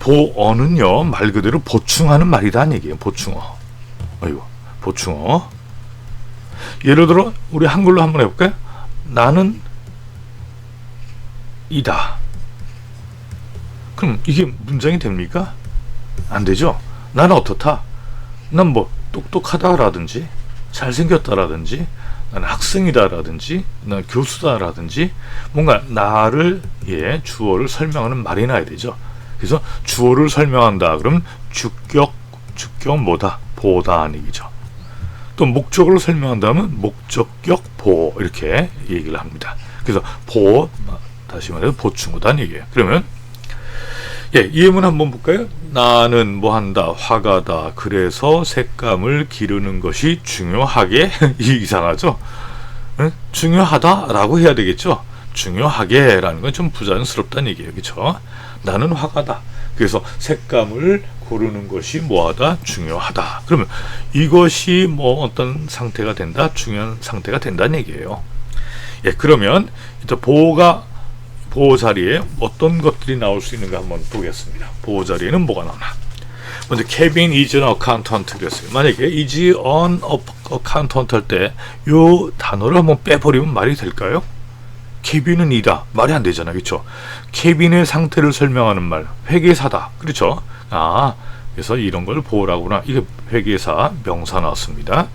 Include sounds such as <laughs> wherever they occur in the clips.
보어는요 말 그대로 보충하는 말이다는 얘기예요. 보충어. 어이구 보충어. 예를 들어 우리 한글로 한번 해볼까요? 나는 이다. 그럼 이게 문장이 됩니까? 안 되죠. 나는 어떻다. 난 뭐 똑똑하다라든지 잘생겼다라든지 나는 학생이다라든지 나는 교수다라든지 뭔가 나를 예 주어를 설명하는 말이 나야 되죠. 그래서 주어를 설명한다. 그럼 주격 주격 뭐다 보다는 얘기죠. 또 목적어를 설명한다면 목적격 보 이렇게 얘기를 합니다. 그래서 보 다시 말해서 보충어다는 얘기예요. 그러면 예, 이 예문 한번 볼까요? 나는 뭐 한다, 화가다. 그래서 색감을 기르는 것이 중요하게 이 <laughs> 이상하죠? 응? 중요하다라고 해야 되겠죠? 중요하게라는 건 좀 부자연스럽다는 얘기예요. 그렇죠? 나는 화가다. 그래서 색감을 고르는 것이 뭐하다 중요하다. 그러면 이것이 뭐 어떤 상태가 된다 중요한 상태가 된다는 얘기예요. 예, 그러면 일단 보호가 보호 자리에 어떤 것들이 나올 수 있는가 한번 보겠습니다. 보호 자리에는 뭐가 나오나? 먼저 케빈 is an 그랬어요. 만약에 is an accountant 할 때 이 단어를 한번 빼버리면 말이 될까요? 케빈은 이다. 말이 안 되잖아요. 그렇죠? 케빈의 상태를 설명하는 말. 회계사다. 그렇죠? 아, 그래서 이런 걸 보호라구나. 이게 회계사 명사 나왔습니다.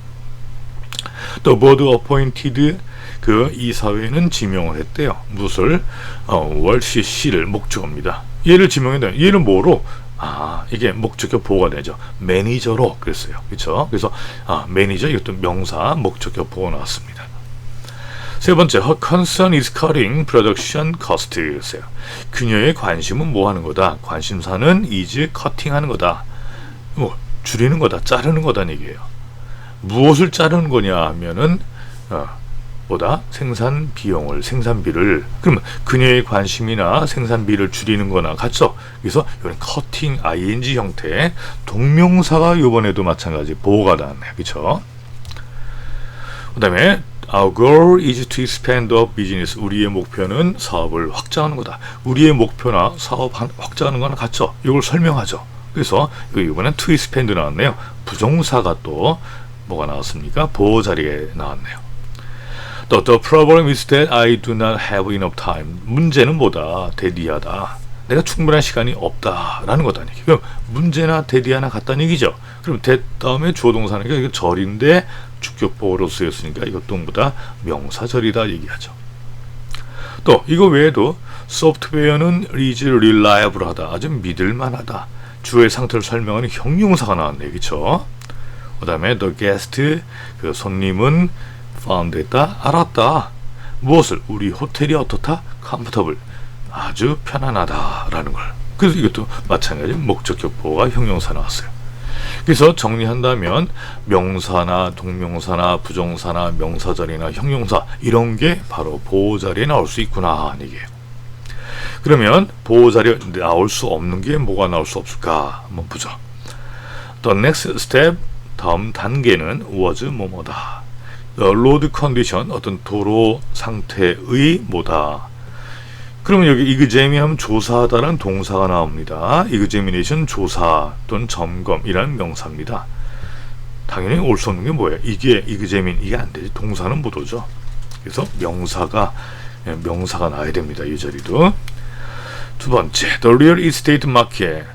또 board appointed 그 이사회는 지명을 했대요. 무엇을 어, 월시 씨를 목적어입니다. 얘를 지명했다. 얘는 뭐로? 아 이게 목적어 보호가 되죠. 매니저로 그랬어요. 그렇죠? 그래서 아 매니저 이것도 명사 목적어 보호 나왔습니다. 세 번째, her concern is cutting production cost였어요. 그녀의 관심은 뭐 하는 거다? 관심사는 is cutting 하는 거다. 뭐 줄이는 거다, 자르는 거다는 얘기예요. 무엇을 자르는 거냐 하면은 어, 보다 생산 비용을 생산비를 그러면 그녀의 관심이나 생산비를 줄이는 거나 같죠. 그래서 이런 커팅 ing 형태 동명사가 이번에도 마찬가지 보호가 나왔네요. 그렇죠? 그다음에 Our goal is to expand the business. 우리의 목표는 사업을 확장하는 거다. 우리의 목표나 사업 확장하는 거나 같죠. 이걸 설명하죠. 그래서 이번엔 to expand 나왔네요. 부정사가 또 뭐가 나왔습니까? 보호 자리에 나왔네요. 또 the problem is that I do not have enough time. 문제는 뭐다? 대리하다. 내가 충분한 시간이 없다라는 거다는 얘기. 그럼 문제나 대리하나 같다는 얘기죠. 그럼 대 다음에 주어 동사니까 이거 절인데 주격보호로 쓰였으니까 이것도 뭐다 명사절이다 얘기하죠. 또 이거 외에도 소프트웨어는 is reliable하다. 아주 믿을만하다. 주의 상태를 설명하는 형용사가 나왔네. 그렇죠? 그다음에 the guest 그 손님은 found 했다. 알았다. 무엇을? 우리 호텔이 어떻다? comfortable. 아주 편안하다 라는 걸. 그래서 이것도 마찬가지 목적격 보호가 형용사 나왔어요. 그래서 정리한다면 명사나 동명사나 부정사나 명사절이나 형용사 이런 게 바로 보호자리에 나올 수 있구나 얘기예요. 그러면 보호자리에 나올 수 없는 게 뭐가 나올 수 없을까 한번 보죠. The next step 다음 단계는 was 뭐뭐다. Road condition 어떤 도로 상태의 뭐다. 그러면 여기 이그제미 하면 조사하다라는 동사가 나옵니다. 이그제미네이션 조사 또는 점검이라는 명사입니다. 당연히 올 수 없는 게 뭐예요? 이게 이그제민 이게 안 되지. 동사는 못 오죠. 그래서 명사가 예, 명사가 나야 됩니다. 이 자리도. 두 번째, the real estate market.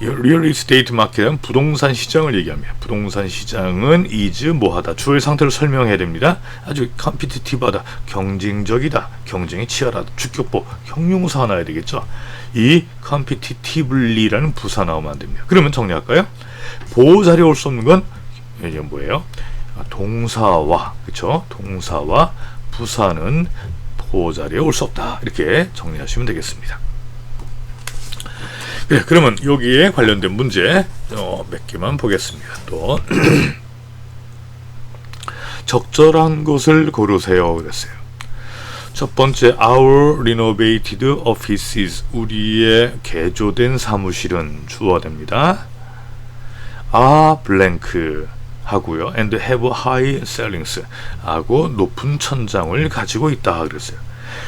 리얼 이스테이트 마켓은 부동산 시장을 얘기합니다. 부동산 시장은 is 뭐하다 주의 상태를 설명해야 됩니다. 아주 컴피티티브하다 경쟁적이다 경쟁이 치열하다 주격보 형용사 나야 되겠죠. 이 컴피티티블리라는 부사 나오면 안 됩니다. 그러면 정리할까요? 보호 자리에 올 수 없는 건 이게 뭐예요? 동사와 그렇죠? 동사와 부사는 보호 자리에 올 수 없다 이렇게 정리하시면 되겠습니다. 네, 그러면 여기에 관련된 문제 어, 몇 개만 보겠습니다. 또 <clears throat> 적절한 것을 고르세요. 그랬어요. 첫 번째, our renovated offices. 우리의 개조된 사무실은 주어됩니다. are blank 하고요. and have high ceilings 하고 높은 천장을 가지고 있다 그랬어요.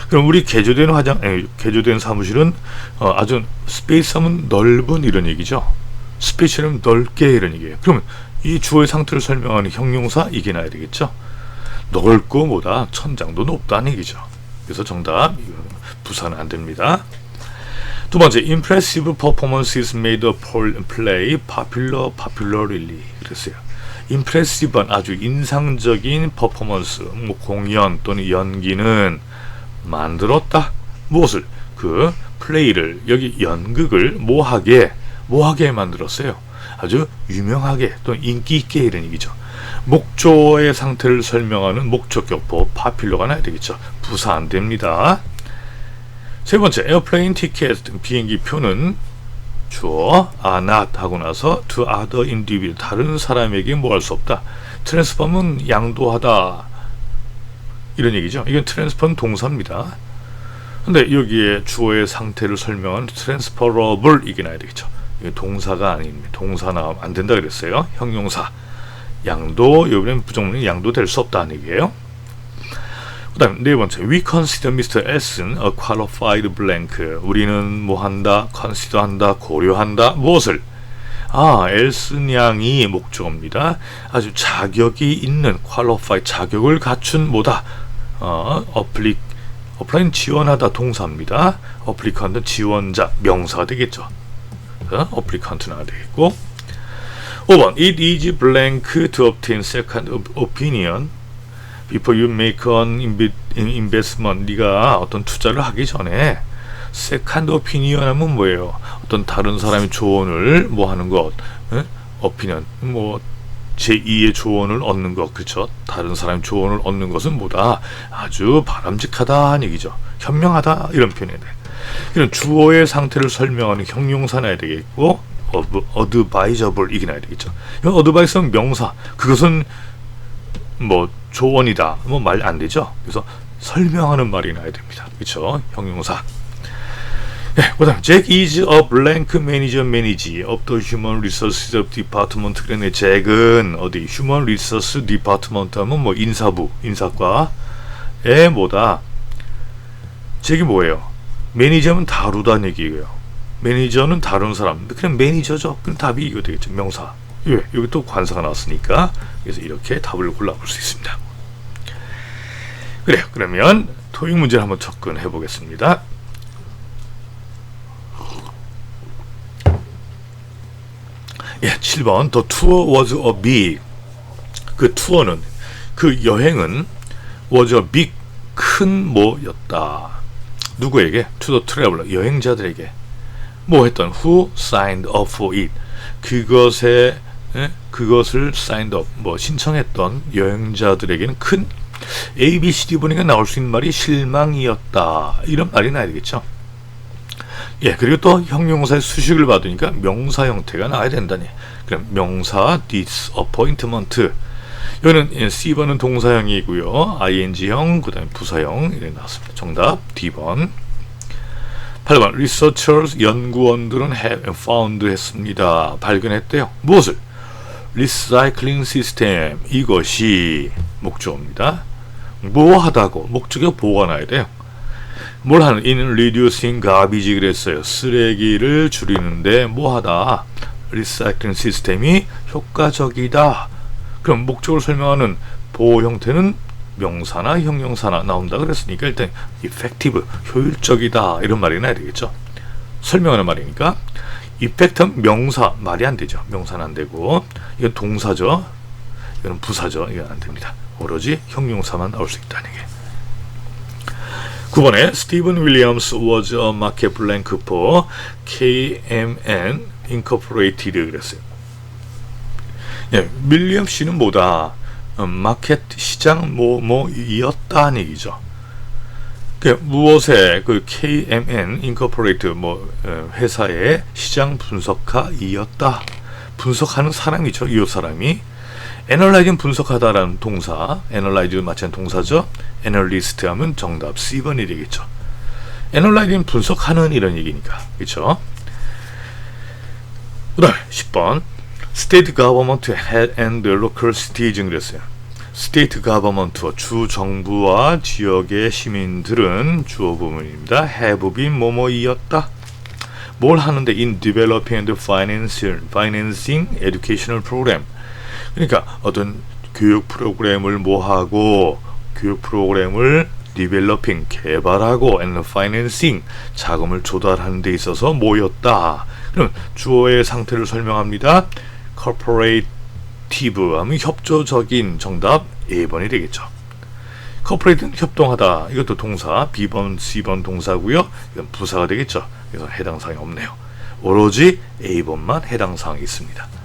그럼 우리 개조된 화장, 에, 개조된 사무실은 어, 아주 스페이스 하면 넓은 이런 얘기죠. 스페이스는 넓게 이런 얘기예요. 그러면 이 주어의 상태를 설명하는 형용사 이게 나야 되겠죠. 넓고 뭐다 천장도 높다는 얘기죠. 그래서 정답 부사는 안 됩니다. 두 번째, impressive performances made a play popular popularly 그랬어요. impressive한 아주 인상적인 퍼포먼스, 뭐 공연 또는 연기는 만들었다. 무엇을? 그 플레이를 여기 연극을 뭐하게 뭐하게 만들었어요. 아주 유명하게 또 인기 있게 이런 얘기죠. 목조의 상태를 설명하는 목적격보 파필러가 나야 되겠죠. 부사 안 됩니다. 세 번째, 에어플레인 티켓 비행기 표는 주어 not 하고 나서 to other individual 다른 사람에게 뭐 할 수 없다. 트랜스폼은 양도하다 이런 얘기죠. 이건 트랜스폼 동사입니다. 근데 여기에 주어의 상태를 설명한 transferable 이게 나야 되겠죠. 이게 동사가 아닙니다. 동사 나오면 안 된다 그랬어요. 형용사. 양도 이번엔 부정문이 양도 될 수 없다는 얘기예요. 그다음 네 번째, we consider Mr. S는 a qualified blank. 우리는 뭐 한다, consider 한다, 고려한다. 무엇을? 아, 엘슨 양이 목적어입니다. 아주 자격이 있는 qualified 자격을 갖춘 뭐다. 어, 어플리 어플라인 지원하다 동사입니다. 어플리컨트 지원자 명사가 되겠죠. 어플리컨트 나야 되겠고 5번 It is blank to obtain second opinion before you make an investment 네가 어떤 투자를 하기 전에 second opinion 하면 뭐예요? 어떤 다른 사람의 조언을 뭐 하는 것 에? opinion 뭐 제2의 조언을 얻는 것 그렇죠? 다른 사람의 조언을 얻는 것은 뭐다? 아주 바람직하다는 얘기죠. 현명하다 이런 표현이 돼. 이런 주어의 상태를 설명하는 형용사 나야 되겠고 어드바이저블 이게 나야 되겠죠. 이건 어드바이스는 명사. 그것은 뭐 조언이다. 뭐 말 안 되죠. 그래서 설명하는 말이 나야 됩니다. 그렇죠? 형용사. 네, 그다음 Jack is a blank manager manager of the human resources department. 그러네. 잭은 어디 human resource department 하면 뭐 인사부, 인사과에 뭐다. 잭이 뭐예요? 매니저는 다루다는 얘기예요. 매니저는 다른 사람. 그냥 매니저죠. 그럼 답이 이거 되겠죠. 명사. 예, 여기 또 관사가 나왔으니까 그래서 이렇게 답을 골라볼 수 있습니다. 그래요. 그러면 토익 문제를 한번 접근해 보겠습니다. 예, 7번 The tour was a big 그 투어는 그 여행은 was a big 큰 뭐였다. 누구에게? To the traveler 여행자들에게 뭐 했던 who signed up for it 그것에 예? 그것을 signed up 뭐 신청했던 여행자들에게는 큰 A, B, C, D 보니까 나올 수 있는 말이 실망이었다 이런 말이 나야 되겠죠. 예, 그리고 또 형용사의 수식을 받으니까 명사 형태가 나와야 된다니. 그럼 명사 disappointment. 이거는 C번은 동사형이고요. ing형, 그 다음에 부사형 이렇게 나왔습니다. 정답 D번. 8번 researchers 연구원들은 have found 했습니다. 발견했대요. 무엇을? recycling system 이것이 목적어입니다. 뭐 하다고 목적어 보가 나야 돼요. 뭘 하는 in reducing garbage 그랬어요. 쓰레기를 줄이는데 뭐 하다. 리사이클링 시스템이 효과적이다. 그럼 목적을 설명하는 보호 형태는 명사나 형용사나 나온다 그랬으니까 일단 effective 효율적이다 이런 말이 나야 되겠죠. 설명하는 말이니까 effect는 명사 말이 안 되죠. 명사는 안 되고 이건 동사죠. 이건 부사죠. 이건 안 됩니다. 오로지 형용사만 나올 수 있다는 게. 9번에 스티븐 윌리엄스 was a market KMN Incorporated 그랬어요. 예, 윌리엄 씨는 뭐다? 어, 마켓 시장 뭐 뭐이었다는 얘기죠. 그 무엇에 그 KMN Incorporated 뭐 어, 회사의 시장 분석가이었다. 분석하는 사람이죠. 이 사람이 애널라이징 분석하다라는 동사, 애널라이즈 마찬 동사죠. 애널리스트 하면 정답 C번이 되겠죠. 애널라이징 분석하는 이런 얘기니까. 그렇죠? 그다음에 10번 State government and local cities 그랬어요. 스테이트 가버먼트와 주 정부와 지역의 시민들은 주어 부분입니다. have been 뭐뭐이었다. 뭘 하는데 in developing and financing, financing educational program. 그러니까 어떤 교육 프로그램을 뭐 하고 교육 프로그램을 developing 개발하고 and financing 자금을 조달하는 데 있어서 뭐였다. 그럼 주어의 상태를 설명합니다. cooperative 하면 협조적인 정답 A번이 되겠죠. cooperate는 협동하다. 이것도 동사 B번, C번 동사고요. 이건 부사가 되겠죠. 그래서 해당 사항이 없네요. 오로지 A번만 해당 사항이 있습니다.